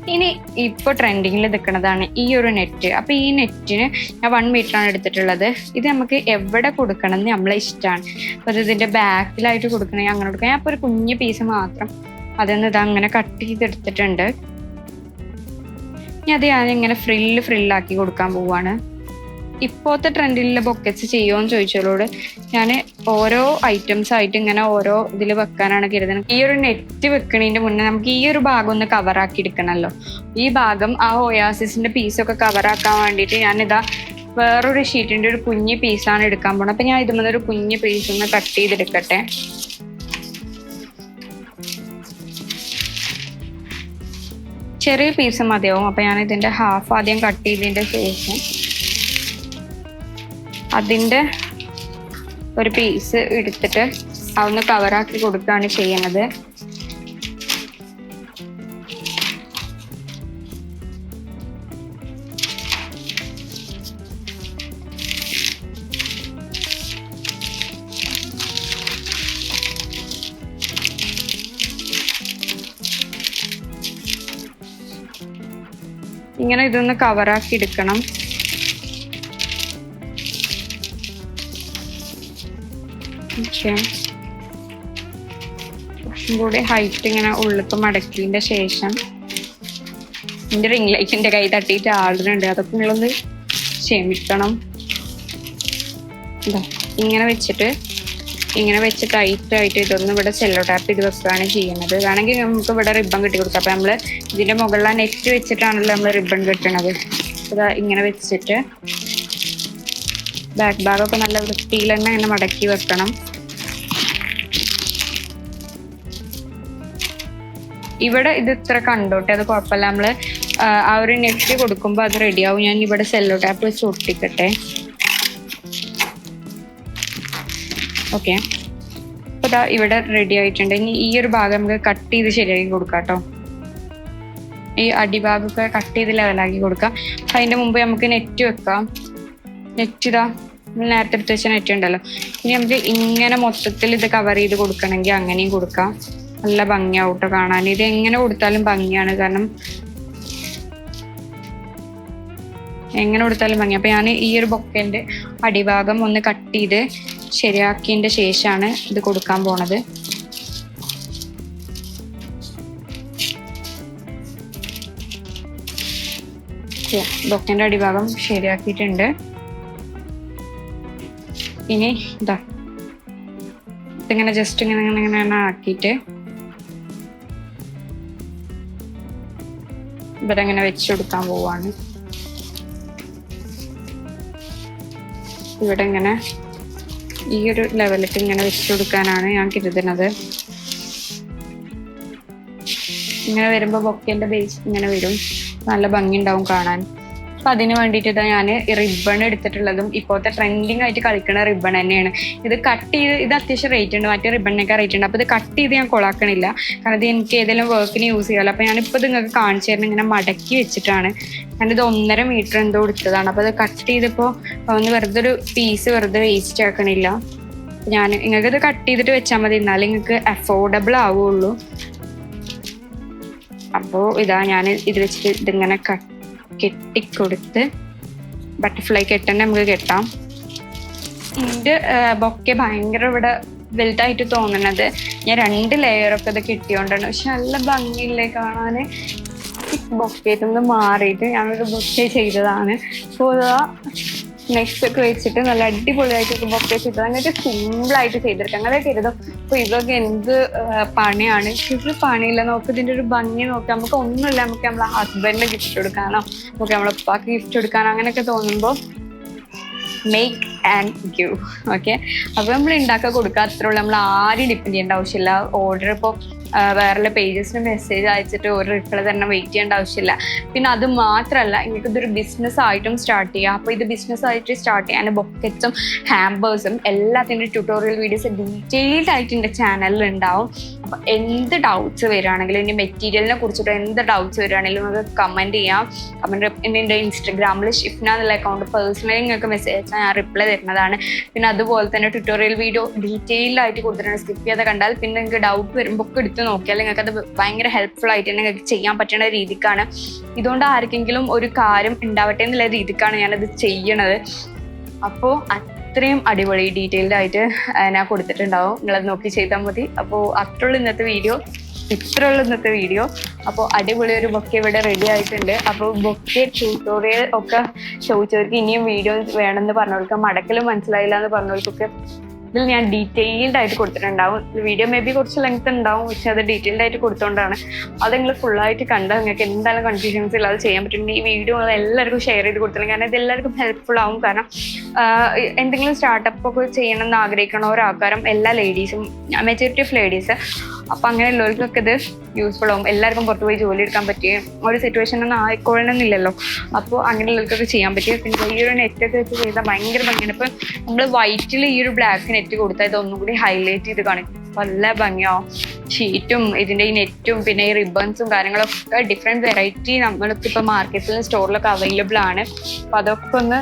S1: ഇനി ഇപ്പൊ ട്രെൻഡിങ്ങിൽ നിൽക്കുന്നതാണ് ഈ ഒരു നെറ്റ് അപ്പൊ ഈ നെറ്റിന് ഞാൻ വൺ മീറ്റർ ആണ് എടുത്തിട്ടുള്ളത്. ഇത് നമുക്ക് എവിടെ കൊടുക്കണം എന്ന് നമ്മളെ ഇഷ്ടമാണ് അപ്പൊ ഇതിന്റെ ബാക്കിലായിട്ട് കൊടുക്കണമെങ്കിൽ അങ്ങനെ കൊടുക്കാം. ഞാൻ ഇപ്പൊ ഒരു കുഞ്ഞു പീസ് മാത്രം അതൊന്ന് ഇത് അങ്ങനെ കട്ട് ചെയ്തെടുത്തിട്ടുണ്ട്. ഇനി അത് ഞാൻ ഇങ്ങനെ ഫ്രില്ല് ഫ്രില്ലാക്കി കൊടുക്കാൻ പോവാണ്. ഇപ്പോഴത്തെ ട്രെൻഡിലുള്ള ബൊക്കറ്റ്സ് ചെയ്യുമോന്ന് ചോദിച്ചതോട് ഞാൻ ഓരോ ഐറ്റംസ് ആയിട്ട് ഇങ്ങനെ ഓരോ ഇതിൽ വെക്കാനാണ് കരുതുന്നത്. ഈ ഒരു നെറ്റ് വെക്കണതിന്റെ മുന്നേ നമുക്ക് ഈ ഒരു ഭാഗം ഒന്ന് കവറാക്കി എടുക്കണമല്ലോ ഈ ഭാഗം ആ ഒയാസിസിന്റെ പീസൊക്കെ കവറാക്കാൻ വേണ്ടിയിട്ട് ഞാനിതാ വേറൊരു ഷീറ്റിന്റെ ഒരു കുഞ്ഞ് പീസാണ് എടുക്കാൻ പോണത്. അപ്പൊ ഞാൻ ഇതുമ്പോൾ ഒരു കുഞ്ഞ് പീസ് ഒന്ന് കട്ട് ചെയ്തെടുക്കട്ടെ. ചെറിയ പീസ് മതിയാവും. അപ്പൊ ഞാൻ ഇതിന്റെ ഹാഫ് ആദ്യം കട്ട് ചെയ്തതിന്റെ ശേഷം അതിന്റെ ഒരു പീസ് എടുത്തിട്ട് അതൊന്ന് കവറാക്കി കൊടുക്കുകയാണ് ചെയ്യുന്നത്. ഇങ്ങനെ ഇതൊന്ന് കവറാക്കി എടുക്കണം. ഓക്കെ കുറച്ചും കൂടി ഹൈറ്റ് ഇങ്ങനെ ഉള്ളിക്ക് മടക്കിയതിന്റെ ശേഷം എന്റെ റിംഗ് ലൈറ്റ് എന്റെ കൈ തട്ടിയിട്ട് ആടുന്നുണ്ട്. അതൊക്കെ നിങ്ങളൊന്ന് ക്ഷമിക്കണം. ഇങ്ങനെ വെച്ചിട്ട് ഇങ്ങനെ വെച്ച് ടൈറ്റ് ആയിട്ട് ഇതൊന്നും ഇവിടെ സെല്ലോ ടാപ്പ് ചെയ്ത് വെക്കുകയാണ് ചെയ്യുന്നത്. വേണമെങ്കിൽ നമുക്ക് ഇവിടെ റിബൺ കെട്ടി കൊടുക്കാം. അപ്പൊ നമ്മൾ ഇതിന്റെ മുകളിൽ നെറ്റ് വെച്ചിട്ടാണല്ലോ നമ്മൾ റിബൺ കെട്ടണത്. ഇതാ ഇങ്ങനെ വെച്ചിട്ട് ബാക്ക് ഭാഗമൊക്കെ നല്ല വൃത്തിയിൽ തന്നെ ഇങ്ങനെ മടക്കി വെക്കണം. ഇവിടെ ഇത് ഇത്ര കണ്ടോട്ടെ അത് കുഴപ്പമില്ല. നമ്മൾ ആ, ഒരു നെറ്റ് കൊടുക്കുമ്പോൾ അത് റെഡിയാവും ഞാൻ ഇവിടെ സെല്ലോ ടാപ്പ് വെച്ച് ഒട്ടിക്കട്ടെ ഓക്കെ അപ്പൊ ദാ ഇവിടെ റെഡി ആയിട്ടുണ്ട്. ഇനി ഈ ഒരു ഭാഗം നമുക്ക് കട്ട് ചെയ്ത് ശരിയാക്കി കൊടുക്കാം കേട്ടോ. ഈ അടിഭാഗമൊക്കെ കട്ട് ചെയ്ത് ലെവലാക്കി കൊടുക്കാം. അപ്പൊ അതിന്റെ മുമ്പ് നമുക്ക് നെറ്റ് വെക്കാം. നെറ്റ് ഇതാ നേരത്തെ എടുത്ത് വെച്ച നെറ്റ് ഉണ്ടല്ലോ. ഇനി നമുക്ക് ഇങ്ങനെ മൊത്തത്തിൽ ഇത് കവർ ചെയ്ത് കൊടുക്കണമെങ്കിൽ അങ്ങനെയും കൊടുക്കാം. നല്ല ഭംഗിയാവും കേട്ടോ കാണാൻ. ഇത് എങ്ങനെ കൊടുത്താലും ഭംഗിയാണ്. കാരണം എങ്ങനെ കൊടുത്താലും ഭംഗി. അപ്പൊ ഞാൻ ഈ ഒരു ബൊക്കേന്റെ അടിഭാഗം ഒന്ന് കട്ട് ചെയ്ത് ശരിയാക്കിയതിന്റെ ശേഷമാണ് ഇത് കൊടുക്കാൻ പോണത്. ബൊക്കേന്റെ അടിഭാഗം ശരിയാക്കിയിട്ടുണ്ട്. ഇനി ഇതാ ഇതിങ്ങനെ ജസ്റ്റ് ഇങ്ങനെ ഇങ്ങനെ ഇങ്ങനെ ആക്കിയിട്ട് ഇവിടെ ഇങ്ങനെ വെച്ച് കൊടുക്കാൻ പോവാണ്. ഇവിടെ ഇങ്ങനെ ഈ ഒരു ലെവലിൽ ഇങ്ങനെ വെച്ച് കൊടുക്കാനാണ് ഞാൻ കരുതുന്നത്. ഇങ്ങനെ വരുമ്പോൾ ബൊക്കേന്റെ ബേസ് ഇങ്ങനെ വരും. നല്ല ഭംഗി ഉണ്ടാവും കാണാൻ. അപ്പൊ അതിന് വേണ്ടിയിട്ട് ഞാൻ റിബൺ എടുത്തിട്ടുള്ളതും ഇപ്പോഴത്തെ ട്രെൻഡിങ് ആയിട്ട് കളിക്കുന്ന റിബൺ തന്നെയാണ്. ഇത് കട്ട് ചെയ്ത് ഇത് അത്യാവശ്യം റേറ്റ് ഉണ്ട്. മറ്റേ റിബണിനൊക്കെ റേറ്റ് ഉണ്ട്. അപ്പൊ ഇത് കട്ട് ചെയ്ത് ഞാൻ കൊളാക്കണില്ല. കാരണം ഇത് എനിക്ക് ഏതെങ്കിലും വർക്കിന് യൂസ് ചെയ്യാമല്ലോ അപ്പൊ ഞാനിപ്പോ നിങ്ങൾക്ക് കാണിച്ചു തരുന്നത് ഇങ്ങനെ മടക്കി വെച്ചിട്ടാണ്. ഞാനിത് ഒന്നര മീറ്റർ എന്തോ എടുത്തതാണ്. അപ്പൊ അത് കട്ട് ചെയ്തപ്പോ ഒന്ന് വെറുതെ ഒരു പീസ് വെറുതെ വേസ്റ്റ് ആക്കണില്ല. ഞാൻ നിങ്ങൾക്ക് ഇത് കട്ട് ചെയ്തിട്ട് വെച്ചാൽ മതി. എന്നാലും നിങ്ങൾക്ക് അഫോർഡബിൾ ആവുള്ളൂ. അപ്പോൾ ഇതാ ഞാൻ ഇത് വെച്ചിട്ട് ഇതിങ്ങനെ കട്ട് കെട്ടിക്കൊടുത്ത് ബട്ടർഫ്ലൈ കെട്ടന്നെ നമുക്ക് കെട്ടാം. ഇതിന്റെ ബൊക്കെ ഭയങ്കര ഇവിടെ വലുതായിട്ട് തോന്നണത് ഞാൻ രണ്ട് ലെയറൊക്കെ ഇത് കിട്ടിയോണ്ടാണ്. പക്ഷെ നല്ല ഭംഗിയില്ലേ കാണാൻ ബൊക്കയിൽ നിന്ന് മാറിയിട്ട് ഞാനൊരു ബൊക്കെ ചെയ്തതാണ്. അപ്പോൾ ഇതാ നെക്സ്റ്റ് ഒക്കെ വെച്ചിട്ട് നല്ല അടിപൊളിയായിട്ട് ബൊക്കെ ചെയ്തത് അങ്ങനത്തെ സിമ്പിളായിട്ട് ചെയ്തെടുക്കാം അങ്ങനെ കരുതും. അപ്പൊ ഇതൊക്കെ എന്ത് പണിയാണ്? ഒരു പണിയില്ല. നോക്ക് ഇതിന്റെ ഒരു ഭംഗി നോക്കാം. നമുക്ക് ഒന്നുമില്ല. നമുക്ക് നമ്മളെ ഹസ്ബൻഡിന് ഗിഫ്റ്റ് കൊടുക്കാനോ നമുക്ക് നമ്മളെ ഉപ്പാക്ക് ഗിഫ്റ്റ് കൊടുക്കാനോ അങ്ങനെയൊക്കെ തോന്നുമ്പോൾ മേക്ക് ആൻഡ് ഗിവ് ഓക്കെ അപ്പോൾ നമ്മൾ ഉണ്ടാക്കാൻ കൊടുക്കാത്ര അത്രേ ഉള്ളൂ. നമ്മൾ ആരും ഡിപ്പെൻഡ് ചെയ്യേണ്ട ആവശ്യമില്ല. ഓർഡർ ഇപ്പോൾ വേറെ പേജസിന് മെസ്സേജ് അയച്ചിട്ട് ഒരു റിപ്ലൈ തന്നെ വെയിറ്റ് ചെയ്യേണ്ട ആവശ്യമില്ല. പിന്നെ അത് മാത്രമല്ല നിങ്ങൾക്ക് ഇതൊരു ബിസിനസ് ആയിട്ടും സ്റ്റാർട്ട് ചെയ്യാം. അപ്പോൾ ഇത് ബിസിനസ് ആയിട്ട് സ്റ്റാർട്ട് ചെയ്യാൻ ബൊക്കറ്റ്സും ഹാമ്പേഴ്സും എല്ലാത്തിന്റെ ട്യൂട്ടോറിയൽ വീഡിയോസ് ഡീറ്റെയിൽഡ് ആയിട്ട് എന്റെ ചാനലിൽ ഉണ്ടാവും അപ്പോൾ എന്ത് ഡൗട്ട്സ് വരികയാണെങ്കിലും ഇനി മെറ്റീരിയലിനെ കുറിച്ചിട്ട് എന്ത് ഡൗട്ട്സ് വരികയാണെങ്കിലും നിങ്ങൾക്ക് കമന്റ് ചെയ്യാം. കമന്റ് എന്റെ ഇൻസ്റ്റഗ്രാമിൽ ഷിഫ്ന എന്നുള്ള അക്കൗണ്ട് പേഴ്സണലി നിങ്ങൾക്ക് മെസ്സേജ് അയച്ചാൽ ഞാൻ റിപ്ലൈ തരുന്നതാണ്. പിന്നെ അതുപോലെ തന്നെ ട്യൂട്ടോറിയൽ വീഡിയോ ഡീറ്റെയിൽഡ് ആയിട്ട് കൊടുത്തിട്ടുണ്ട്. സ്കിപ്പ് ചെയ്യാതെ കണ്ടാൽ പിന്നെ നിങ്ങൾക്ക് ഡൗട്ട് വരുമ്പോൾ ഒക്കെ എടുത്ത് നോക്കിയാൽ നിങ്ങൾക്ക് അത് ഭയങ്കര ഹെൽപ്ഫുൾ ആയിട്ട് നിങ്ങൾക്ക് ചെയ്യാൻ പറ്റുന്ന രീതിക്കാണ്. ഇതുകൊണ്ട് ആർക്കെങ്കിലും ഒരു കാര്യം ഉണ്ടാവട്ടെ എന്നുള്ള രീതിക്കാണ് ഞാനത് ചെയ്യണത്. അപ്പോൾ അത്രയും അടിപൊളി ഡീറ്റെയിൽഡ് ആയിട്ട് ഞാൻ കൊടുത്തിട്ടുണ്ടാവും. നിങ്ങളത് നോക്കി ചെയ്താൽ മതി. അപ്പോൾ അത്രയുള്ള ഇന്നത്തെ വീഡിയോ ഇത്രയുള്ള ഇന്നത്തെ വീഡിയോ അപ്പോൾ അടിപൊളി ഒരു ബൊക്കെ ഇവിടെ റെഡി ആയിട്ടുണ്ട്. അപ്പോൾ ബൊക്കെ ട്യൂട്ടോറിയൽ ഒക്കെ ചോദിച്ചവർക്ക് ഇനിയും വീഡിയോ വേണമെന്ന് പറഞ്ഞവർക്ക് മടക്കലും മനസ്സിലായില്ല എന്ന് പറഞ്ഞവർക്കൊക്കെ ഇതിൽ ഞാൻ ഡീറ്റെയിൽഡ് ആയിട്ട് കൊടുത്തിട്ടുണ്ടാവും. വീഡിയോ മേ ബി കുറച്ച് ലെങ്ത് ഉണ്ടാവും പക്ഷെ അത് ഡീറ്റെയിൽഡ് ആയിട്ട് കൊടുത്തോണ്ടാണ്. അത് നിങ്ങൾ ഫുള്ളായിട്ട് കണ്ടാൽ നിങ്ങൾക്ക് എന്തായാലും കൺഫ്യൂഷൻസ് ഇല്ലാതെ ചെയ്യാൻ പറ്റും. ഈ വീഡിയോ എല്ലാവർക്കും ഷെയർ ചെയ്ത് കൊടുത്തില്ല. കാരണം ഇത് എല്ലാവർക്കും ഹെൽപ്ഫുൾ ആവും. കാരണം എന്തെങ്കിലും സ്റ്റാർട്ടപ്പ് ഒക്കെ ചെയ്യണം എന്ന് ആഗ്രഹിക്കണ ഒരാൾക്കാരും എല്ലാ ലേഡീസും മെജോറിറ്റി ഓഫ് ലേഡീസ് അപ്പം അങ്ങനെയുള്ളവർക്കൊക്കെ ഇത് യൂസ്ഫുൾ ആവും. എല്ലാവർക്കും പുറത്ത് പോയി ജോലി എടുക്കാൻ പറ്റിയ ഒരു സിറ്റുവേഷൻ ഒന്നും ആയിക്കോളണമെന്നില്ലല്ലോ അപ്പോൾ അങ്ങനെയുള്ളവർക്കൊക്കെ ചെയ്യാൻ പറ്റിയ പിന്നെ ഈ ഒരു നെറ്റൊക്കെ വെച്ച് ചെയ്താൽ ഭയങ്കര ഭംഗിയാണ്. ഇപ്പം നമ്മൾ വൈറ്റിൽ ഈ ഒരു ബ്ലാക്ക് നെറ്റ് കൊടുത്താൽ ഇത് ഒന്നും കൂടി ഹൈലൈറ്റ് ചെയ്ത് കാണിക്കും. നല്ല ഭംഗിയോ. ഷീറ്റും ഇതിന്റെ ഈ നെറ്റും പിന്നെ ഈ റിബൺസും കാര്യങ്ങളൊക്കെ ഡിഫറെന്റ് വെറൈറ്റി നമ്മൾക്ക് ഇപ്പൊ മാർക്കറ്റിലും സ്റ്റോറിലൊക്കെ അവൈലബിൾ ആണ്. അപ്പൊ അതൊക്കെ ഒന്ന്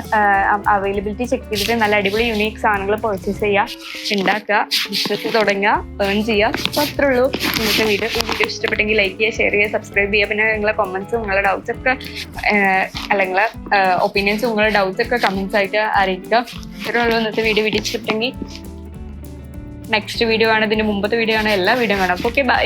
S1: അവൈലബിലിറ്റി ചെക്ക് ചെയ്തിട്ട് നല്ല അടിപൊളി യുണീക് സാധനങ്ങൾ പർച്ചേസ് ചെയ്യുക ഉണ്ടാക്കുക ബിസിനസ് തുടങ്ങുക ഏൺ ചെയ്യുക അപ്പൊ അത്രേ ഉള്ളൂ. നിങ്ങൾക്ക് വീഡിയോ. വീഡിയോ ഇഷ്ടപ്പെട്ടെങ്കിൽ ലൈക്ക് ചെയ്യുക ഷെയർ ചെയ്യുക സബ്സ്ക്രൈബ് ചെയ്യുക. പിന്നെ നിങ്ങളെ കമന്റ്സും നിങ്ങളുടെ ഡൗട്ട്സ് ഒക്കെ അല്ലെങ്കിൽ ഒപ്പീനിയൻസും നിങ്ങളുടെ ഡൗട്ട്സ് ഒക്കെ കമന്റ്സ് ആയിട്ട് അറിയിക്കുക. ഇത്രേ ഉള്ളൂ ഇന്നത്തെ വീഡിയോ. വീഡിയോ ഇഷ്ടപ്പെട്ടെങ്കിൽ നെക്സ്റ്റ് വീഡിയോ ആണ് ഇതിന് മുമ്പത്തെ വീഡിയോ ആണ് എല്ലാ വീഡിയോ കാണാം. Okay bye